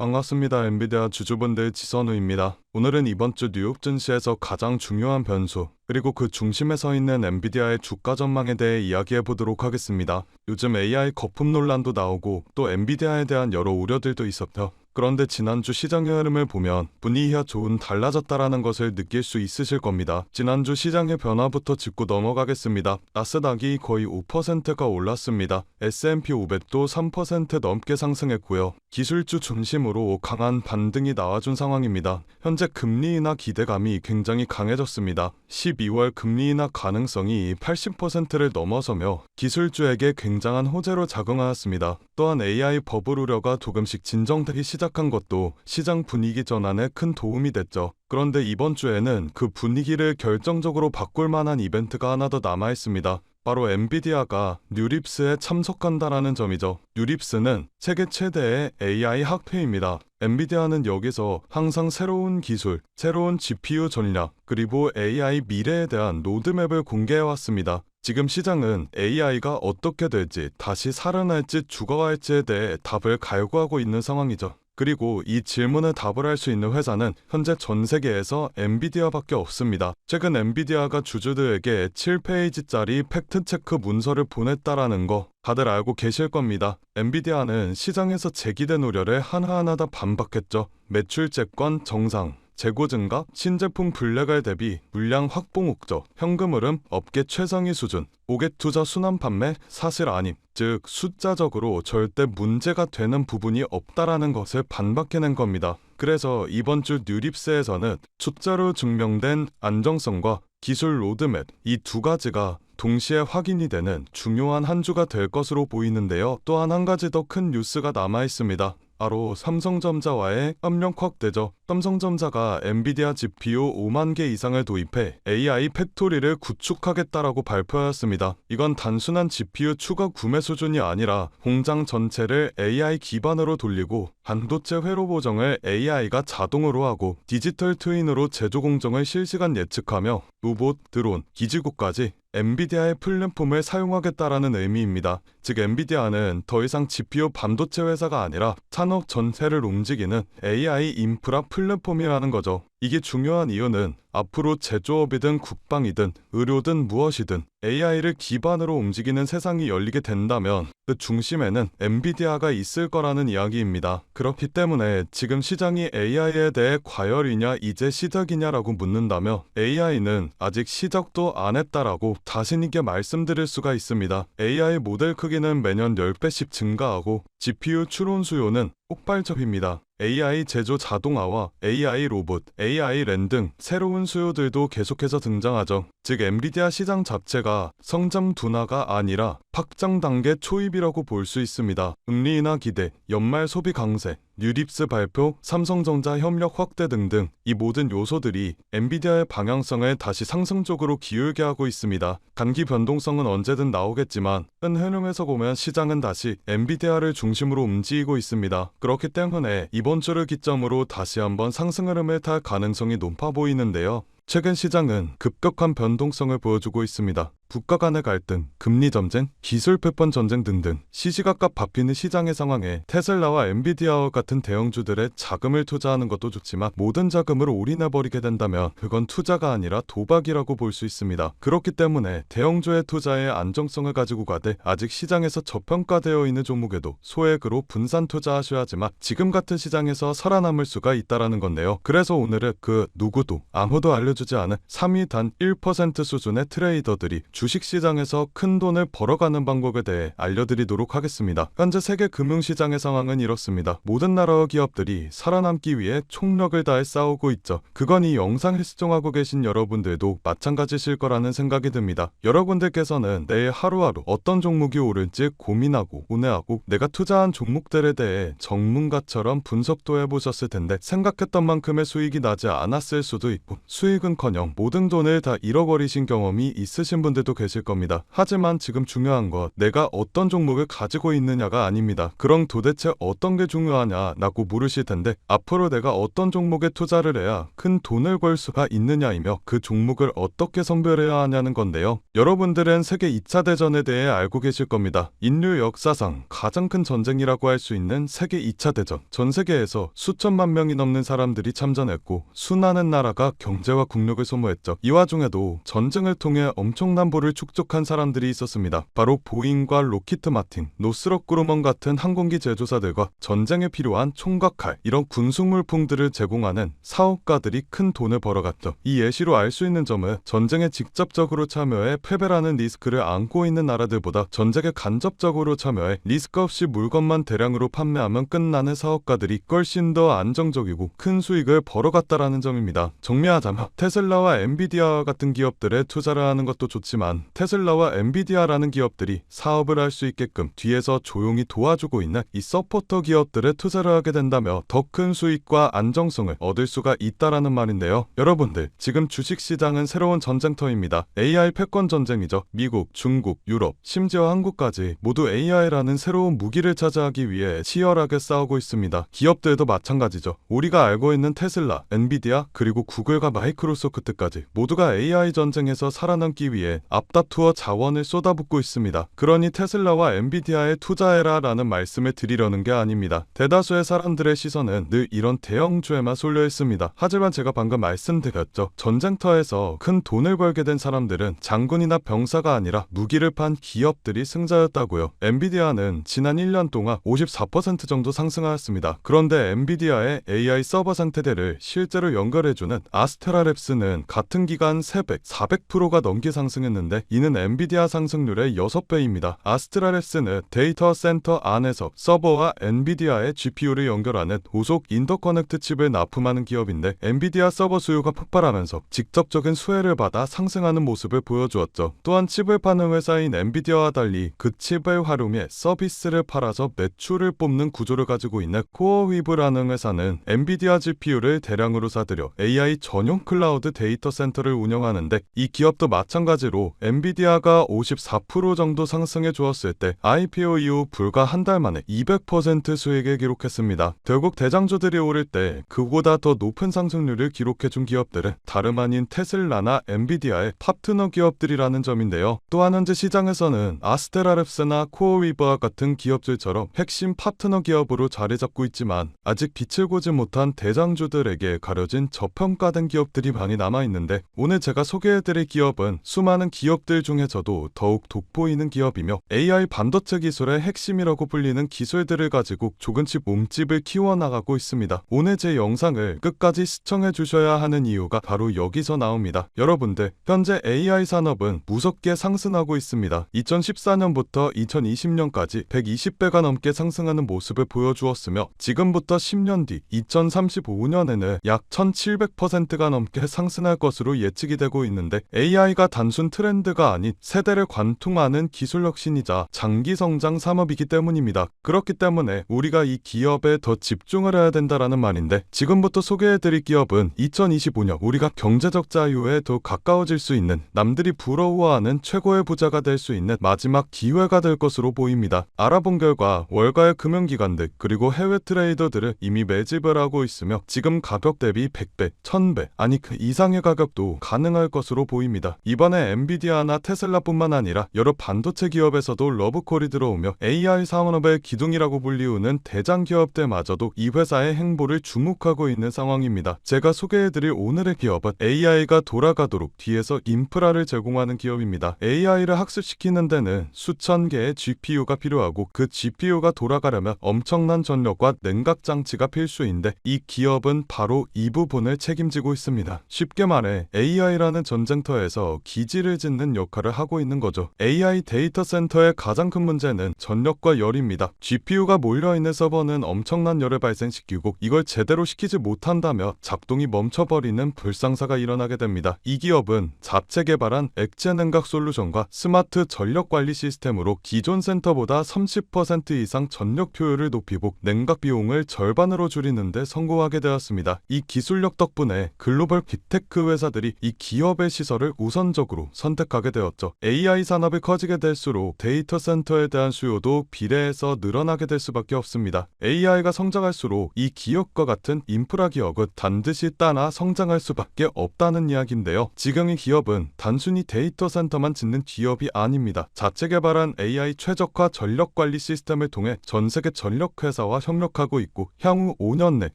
반갑습니다. 엔비디아 주주분들 지선우입니다. 오늘은 이번 주 뉴욕 증시에서 가장 중요한 변수, 그리고 그 중심에 서 있는 엔비디아의 주가 전망에 대해 이야기해 보도록 하겠습니다. 요즘 AI 거품 논란도 나오고 또 엔비디아에 대한 여러 우려들도 있었죠. 그런데 지난주 시장의 흐름을 보면 분위기가 좋은 달라졌다라는 것을 느낄 수 있으실 겁니다. 지난주 시장의 변화부터 짚고 넘어가겠습니다. 나스닥이 거의 5%가 올랐습니다. S&P 500도 3% 넘게 상승했고요. 기술주 중심으로 강한 반등이 나와준 상황입니다. 현재 금리 인하 기대감이 굉장히 강해졌습니다. 12월 금리 인하 가능성이 80%를 넘어서며 기술주에게 굉장한 호재로 작용하였습니다. 또한 AI 버블 우려가 조금씩 진정되기 시작 한 것도 시장 분위기 전환에 큰 도움이 됐죠. 그런데 이번 주에는 그 분위기를 결정적으로 바꿀 만한 이벤트가 하나 더 남아 있습니다. 바로 엔비디아가 뉴립스에 참석한다라는 점이죠. 뉴립스는 세계 최대의 AI 학회입니다. 엔비디아는 여기서 항상 새로운 기술, 새로운 GPU 전략, 그리고 AI 미래에 대한 로드맵을 공개해왔습니다. 지금 시장은 AI가 어떻게 될지, 다시 살아날지 죽어갈지에 대해 답을 갈구하고 있는 상황이죠. 그리고 이 질문에 답을 할 수 있는 회사는 현재 전 세계에서 엔비디아밖에 없습니다. 최근 엔비디아가 주주들에게 7페이지짜리 팩트체크 문서를 보냈다라는 거 다들 알고 계실 겁니다. 엔비디아는 시장에서 제기된 우려를 하나하나 다 반박했죠. 매출 채권 정상, 재고 증가, 신제품 블랙알 대비 물량 확보 목적, 현금 흐름, 업계 최상위 수준, 오개 투자 순환 판매 사실 아님, 즉 숫자적으로 절대 문제가 되는 부분이 없다라는 것을 반박해낸 겁니다. 그래서 이번 주 뉴립스에서는 숫자로 증명된 안정성과 기술 로드맵 이 두 가지가 동시에 확인이 되는 중요한 한 주가 될 것으로 보이는데요. 또한 한 가지 더 큰 뉴스가 남아 있습니다. 바로 삼성전자와의 협력 확대죠. 삼성전자가 엔비디아 GPU 5만 개 이상을 도입해 AI 팩토리를 구축하겠다라고 발표하였습니다. 이건 단순한 GPU 추가 구매 수준이 아니라 공장 전체를 AI 기반으로 돌리고 반도체 회로 보정을 AI가 자동으로 하고 디지털 트윈으로 제조 공정을 실시간 예측하며 로봇, 드론, 기지국까지 엔비디아의 플랫폼을 사용하겠다라는 의미입니다. 즉 엔비디아는 더 이상 GPU 반도체 회사가 아니라 산업 전체를 움직이는 AI 인프라 플랫폼이라는 거죠. 이게 중요한 이유는 앞으로 제조업이든 국방이든 의료든 무엇이든 AI를 기반으로 움직이는 세상이 열리게 된다면 그 중심에는 엔비디아가 있을 거라는 이야기입니다. 그렇기 때문에 지금 시장이 AI에 대해 과열이냐 이제 시작이냐라고 묻는다면 AI는 아직 시작도 안 했다라고 자신 있게 말씀드릴 수가 있습니다. AI 모델 크기는 매년 10배씩 증가하고 GPU 추론 수요는 폭발적입니다. AI 제조 자동화와 AI 로봇, AI 랜 등 새로운 수요들도 계속해서 등장하죠. 즉 엔비디아 시장 자체가 성장 둔화가 아니라 확장 단계 초입이라고 볼 수 있습니다. 인하 기대, 연말 소비 강세, 뉴립스 발표, 삼성전자 협력 확대 등등 이 모든 요소들이 엔비디아의 방향성을 다시 상승적으로 기울게 하고 있습니다. 단기 변동성은 언제든 나오겠지만 큰 흐름에서 보면 시장은 다시 엔비디아를 중심으로 움직이고 있습니다. 그렇기 때문에 이번 주를 기점으로 다시 한번 상승 흐름을 탈 가능성이 높아 보이는데요. 최근 시장은 급격한 변동성을 보여주고 있습니다. 국가 간의 갈등, 금리 전쟁, 기술 패권 전쟁 등등 시시각각 바뀌는 시장의 상황에 테슬라와 엔비디아와 같은 대형주들의 자금을 투자하는 것도 좋지만 모든 자금을 올인해버리게 된다면 그건 투자가 아니라 도박이라고 볼 수 있습니다. 그렇기 때문에 대형주의 투자의 안정성을 가지고 가되 아직 시장에서 저평가되어 있는 종목에도 소액으로 분산 투자하셔야지만 지금 같은 시장에서 살아남을 수가 있다라는 건데요. 그래서 오늘은 그 누구도 아무도 알려주지 않은 3위 단 1% 수준의 트레이더들이 주식시장에서 큰 돈을 벌어가는 방법에 대해 알려드리도록 하겠습니다. 현재 세계 금융시장의 상황은 이렇습니다. 모든 나라와 기업들이 살아남기 위해 총력을 다해 싸우고 있죠. 그건 이 영상을 시청하고 계신 여러분들도 마찬가지실 거라는 생각이 듭니다. 여러분들께서는 내일 하루하루 어떤 종목이 오를지 고민하고 고뇌하고 내가 투자한 종목들에 대해 전문가처럼 분석도 해보셨을 텐데 생각했던 만큼의 수익이 나지 않았을 수도 있고 수익은커녕 모든 돈을 다 잃어버리신 경험이 있으신 분들도 분들도 계실 겁니다. 하지만 지금 중요한 건 내가 어떤 종목을 가지고 있느냐가 아닙니다. 그럼 도대체 어떤 게 중요하냐라고 물으실 텐데 앞으로 내가 어떤 종목에 투자를 해야 큰 돈을 벌 수가 있느냐이며 그 종목을 어떻게 선별해야 하냐는 건데요. 여러분들은 세계 2차 대전에 대해 알고 계실 겁니다. 인류 역사상 가장 큰 전쟁이라고 할 수 있는 세계 2차 대전. 전 세계에서 수천만 명이 넘는 사람들이 참전했고 수많은 나라가 경제와 국력을 소모했죠. 이 와중에도 전쟁을 통해 엄청난 부를 축적한 사람들이 있었습니다. 바로 보잉과 로키트 마틴, 노스럽 그루먼 같은 항공기 제조사들과 전쟁에 필요한 총과 칼 이런 군수물품들을 제공하는 사업가들이 큰 돈을 벌어갔죠. 이 예시로 알 수 있는 점은 전쟁에 직접적으로 참여해 패배라는 리스크를 안고 있는 나라들보다 전쟁에 간접적으로 참여해 리스크 없이 물건만 대량으로 판매하면 끝나는 사업가들이 훨씬 더 안정적이고 큰 수익을 벌어갔다라는 점입니다. 정리하자면 테슬라와 엔비디아 같은 기업들에 투자를 하는 것도 좋지만 테슬라와 엔비디아라는 기업들이 사업을 할 수 있게끔 뒤에서 조용히 도와주고 있는 이 서포터 기업들에 투자를 하게 된다면 더큰 수익과 안정성을 얻을 수가 있다라는 말인데요. 여러분들 지금 주식 시장은 새로운 전쟁터입니다. AI 패권 전쟁이죠. 미국, 중국, 유럽, 심지어 한국까지 모두 AI라는 새로운 무기를 차지하기 위해 치열하게 싸우고 있습니다. 기업들도 마찬가지죠. 우리가 알고 있는 테슬라, 엔비디아, 그리고 구글과 마이크로소프트까지 모두가 AI 전쟁에서 살아남기 위해 앞다투어 자원을 쏟아붓고 있습니다. 그러니 테슬라와 엔비디아에 투자해라 라는 말씀을 드리려는 게 아닙니다. 대다수의 사람들의 시선은 늘 이런 대형주에만 쏠려 있습니다. 하지만 제가 방금 말씀드렸죠. 전쟁터에서 큰 돈을 벌게 된 사람들은 장군이나 병사가 아니라 무기를 판 기업들이 승자였다고요. 엔비디아는 지난 1년 동안 54% 정도 상승하였습니다. 그런데 엔비디아의 AI 서버 상태대를 실제로 연결해주는 아스테라 랩스는 같은 기간 300, 400%가 넘게 상승했는데 이는 엔비디아 상승률의 6배입니다. 아스테라랩스는 데이터 센터 안에서 서버와 엔비디아의 GPU를 연결하는 고속 인터커넥트 칩을 납품하는 기업인데 엔비디아 서버 수요가 폭발하면서 직접적인 수혜를 받아 상승하는 모습을 보여주었죠. 또한 칩을 파는 회사인 엔비디아와 달리 그 칩을 활용해 서비스를 팔아서 매출을 뽑는 구조를 가지고 있는 코어위브라는 회사는 엔비디아 GPU를 대량으로 사들여 AI 전용 클라우드 데이터 센터를 운영하는데 이 기업도 마찬가지로 엔비디아가 54% 정도 상승해 주었을 때 IPO 이후 불과 한 달 만에 200% 수익을 기록했습니다. 결국 대장주들이 오를 때 그보다 더 높은 상승률을 기록해 준 기업들은 다름 아닌 테슬라나 엔비디아의 파트너 기업들이라는 점인데요. 또한 현재 시장에서는 아스테라랩스나 코어위버와 같은 기업들처럼 핵심 파트너 기업으로 자리 잡고 있지만 아직 빛을 보지 못한 대장주들에게 가려진 저평가된 기업들이 많이 남아 있는데 오늘 제가 소개해드릴 기업은 수많은 기업들 중에서도 더욱 돋보이는 기업이며 AI 반도체 기술의 핵심이라고 불리는 기술들을 가지고 조금씩 몸집을 키워나가고 있습니다. 오늘 제 영상을 끝까지 시청해 주셔야 하는 이유가 바로 여기서 나옵니다. 여러분들 현재 AI 산업은 무섭게 상승하고 있습니다. 2014년부터 2020년까지 120배가 넘게 상승하는 모습을 보여주었으며 지금부터 10년 뒤 2035년에는 약 1700%가 넘게 상승할 것으로 예측이 되고 있는데 AI가 단순 트렌드 가 아닌 세대를 관통하는 기술 혁신이자 장기 성장 산업이기 때문입니다. 그렇기 때문에 우리가 이 기업에 더 집중을 해야 된다라는 말인데 지금부터 소개해드릴 기업은 2025년 우리가 경제적 자유에 더 가까워질 수 있는 남들이 부러워하는 최고의 부자가 될 수 있는 마지막 기회가 될 것으로 보입니다. 알아본 결과 월가의 금융기관들 그리고 해외 트레이더들은 이미 매집을 하고 있으며 지금 가격 대비 100배, 1000배 아니 그 이상의 가격도 가능할 것으로 보입니다. 이번에 엔비디 아나 테슬라뿐만 아니라 여러 반도체 기업에서도 러브콜이 들어오며 AI 산업의 기둥이라고 불리우는 대장 기업들마저도 이 회사의 행보를 주목하고 있는 상황입니다. 제가 소개해드릴 오늘의 기업은 AI가 돌아가도록 뒤에서 인프라를 제공하는 기업입니다. AI를 학습시키는 데는 수천 개의 GPU가 필요하고 그 GPU가 돌아가려면 엄청난 전력과 냉각 장치가 필수인데 이 기업은 바로 이 부분을 책임지고 있습니다. 쉽게 말해 AI라는 전쟁터에서 기지를 짓는 역할을 하고 있는 거죠. AI 데이터 센터의 가장 큰 문제는 전력과 열입니다. GPU가 몰려있는 서버는 엄청난 열을 발생시키고 이걸 제대로 시키지 못한다며 작동이 멈춰버리는 불상사가 일어나게 됩니다. 이 기업은 자체 개발한 액체 냉각 솔루션과 스마트 전력 관리 시스템으로 기존 센터보다 30% 이상 전력 효율을 높이고 냉각 비용을 절반으로 줄이는 데 성공하게 되었습니다. 이 기술력 덕분에 글로벌 빅테크 회사들이 이 기업의 시설을 우선적으로 선택 하게 되었죠. AI 산업이 커지게 될수록 데이터 센터에 대한 수요도 비례해서 늘어나게 될 수밖에 없습니다. AI가 성장할수록 이 기업과 같은 인프라 기업은 반드시 따라 성장할 수밖에 없다는 이야기인데요. 지금의 기업은 단순히 데이터 센터만 짓는 기업이 아닙니다. 자체 개발한 AI 최적화 전력 관리 시스템을 통해 전 세계 전력 회사와 협력하고 있고 향후 5년 내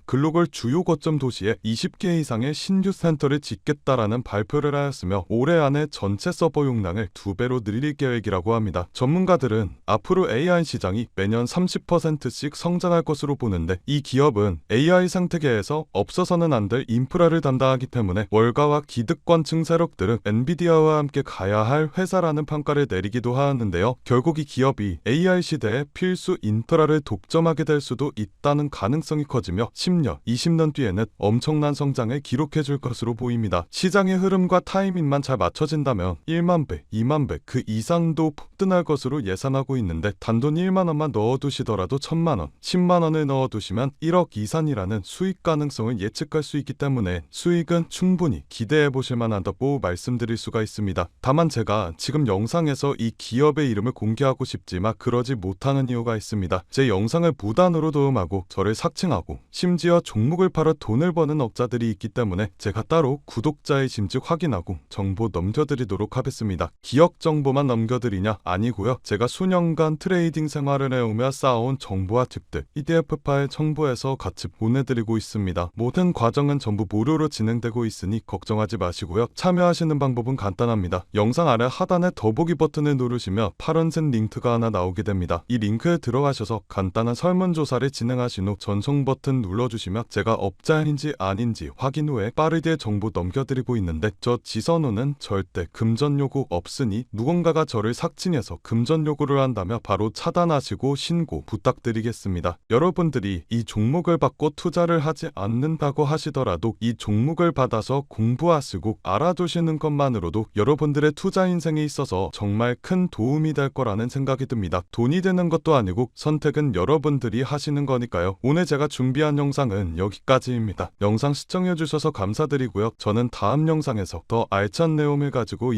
글로벌 주요 거점 도시에 20개 이상의 신규 센터를 짓겠다라는 발표를 하였으며 올해 안에 전체 서버 용량을 두 배로 늘릴 계획이라고 합니다. 전문가들은 앞으로 AI 시장이 매년 30%씩 성장할 것으로 보는데 이 기업은 AI 생태계에서 없어서는 안 될 인프라를 담당하기 때문에 월가와 기득권층 세력들은 엔비디아와 함께 가야 할 회사라는 평가를 내리기도 하였는데요. 결국 이 기업이 AI 시대에 필수 인프라를 독점하게 될 수도 있다는 가능성이 커지며 10년, 20년 뒤에는 엄청난 성장을 기록해 줄 것으로 보입니다. 시장의 흐름과 타이밍만 잘 맞춰진다면 1만 배, 2만 배, 그 이상도 폭등할 것으로 예상하고 있는데 단돈 1만 원만 넣어두시더라도 1천만 원, 10만 원을 넣어두시면 1억 이상이라는 수익 가능성을 예측할 수 있기 때문에 수익은 충분히 기대해 보실 만하다고 말씀드릴 수가 있습니다. 다만 제가 지금 영상에서 이 기업의 이름을 공개하고 싶지만 그러지 못하는 이유가 있습니다. 제 영상을 무단으로 도움하고 저를 삭칭하고 심지어 종목을 팔아 돈을 버는 업자들이 있기 때문에 제가 따로 구독자의 짐즉 확인하고 정보 넘겨드리도록 하겠습니다. 기업 정보만 넘겨드리냐? 아니고요. 제가 수년간 트레이딩 생활을 해오며 쌓아온 정보와 팁들 EDF 파일 첨부해서 같이 보내드리고 있습니다. 모든 과정은 전부 무료로 진행되고 있으니 걱정하지 마시고요. 참여하시는 방법은 간단합니다. 영상 아래 하단에 더보기 버튼을 누르시면 파란색 링크가 하나 나오게 됩니다. 이 링크에 들어가셔서 간단한 설문조사를 진행하신 후 전송 버튼 눌러주시면 제가 업자인지 아닌지 확인 후에 빠르게 정보 넘겨드리고 있는데 저 지선호는 절대 금전 요구 없으니 누군가가 저를 삭칭해서 금전 요구를 한다면 바로 차단하시고 신고 부탁드리겠습니다. 여러분들이 이 종목을 받고 투자를 하지 않는다고 하시더라도 이 종목을 받아서 공부하시고 알아두시는 것만으로도 여러분들의 투자 인생에 있어서 정말 큰 도움이 될 거라는 생각이 듭니다. 돈이 되는 것도 아니고 선택은 여러분들이 하시는 거니까요. 오늘 제가 준비한 영상은 여기까지입니다. 영상 시청해주셔서 감사드리고요. 저는 다음 영상에서 더 알찬 내용을 가지고